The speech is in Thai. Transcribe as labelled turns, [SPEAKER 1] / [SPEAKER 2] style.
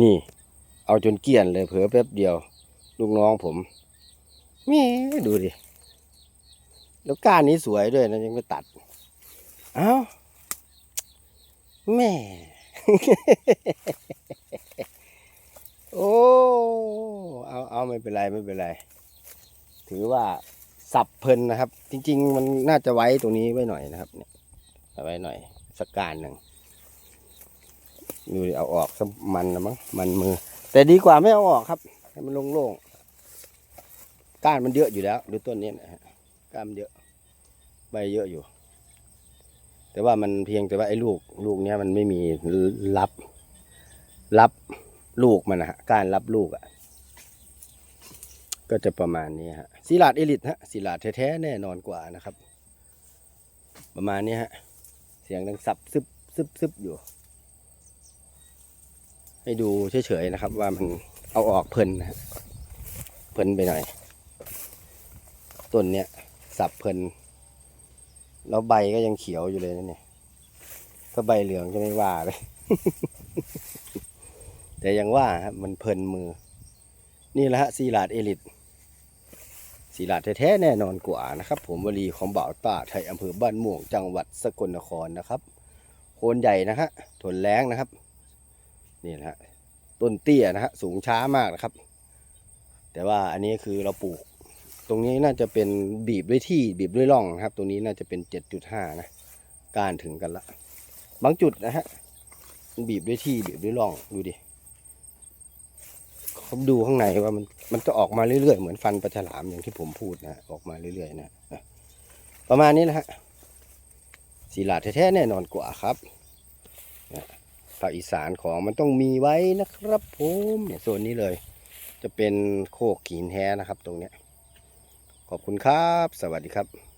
[SPEAKER 1] นี่ เอาจนเกลี้ยนเลยเผลอแป๊บเดียว ลูกน้องผมแม่ดูดิ แล้วก้านนี้สวยด้วยนะยังไม่ตัด เอ้าแม่ โอ้ เอาเอาไม่เป็นไรไม่เป็นไร ถือว่าสับเพลินนะครับ จริง ๆ มันน่าจะไว้ตรงนี้ไว้หน่อยนะครับ เนี่ยไว้หน่อยสักการหนึ่ง ดูดิเอาออกสักมันนะมั้งมันมือ แต่ดีกว่าไม่เอาออกครับ ให้มันโล่งๆก้านมันเยอะอยู่แล้ว ดูต้นนี้นะฮะก้านมันเยอะใบเยอะอยู่ แต่ว่ามันเพียงแต่ว่าไอ้ลูกลูกเนี้ยมันไม่มีรับ รับลูกมันนะฮะการรับลูกอะ่ะ ก็จะประมาณนี้ฮะศิลาดเอลิทฮะศิลาดแท้ๆแน่นอนกว่านะครับ ประมาณนี้ฮะ เสียงดังสับซึบซึบซึบอยู่ ให้ดูเฉยๆนะครับ ว่ามันเอาออกเพลินนะเพลินไปหน่อยต้นเนี้ยสับเพลิน แล้วใบก็ยังเขียวอยู่เลยนะเนี่ยถ้าใบเหลืองจะไม่ว่าเลย แต่ยังว่าครับมันเพลินมือ นี่แหละฮะซีลาดเอลิทซีลาดแท้ๆแน่นอนกว่านะครับ ผมวลีของบ่าวต้าไทยอำเภอบ้านม่วงจังหวัดสกลนครนะครับ โคนใหญ่นะฮะทนแรงนะครับ นี่นะฮะต้นเตี้ยนะฮะสูงช้ามากนะครับ แต่ว่าอันนี้คือเราปลูก ตรงนี้น่าจะเป็นบีบด้วยที่บีบด้วยร่องนะครับตรงนี้น่าจะเป็นเจ็ดจุดห้านะก้านถึงกันละ บางจุดนะฮะบีบด้วยที่บีบด้วยร่องดูดิเขาดูข้างในว่ามันมันจะออกมาเรื่อยๆเหมือนฟันปลาฉลามอย่างที่ผมพูดนะออกมาเรื่อยๆนะประมาณนี้นะฮะสีหลาดแท้ๆแน่นอนกว่าครับ ภาคอีสานของมันต้องมีไว้นะครับผมเนี่ยโซนนี้เลย จะเป็นโคกหินแท้นะครับตรงเนี้ยขอบคุณครับ สวัสดีครับ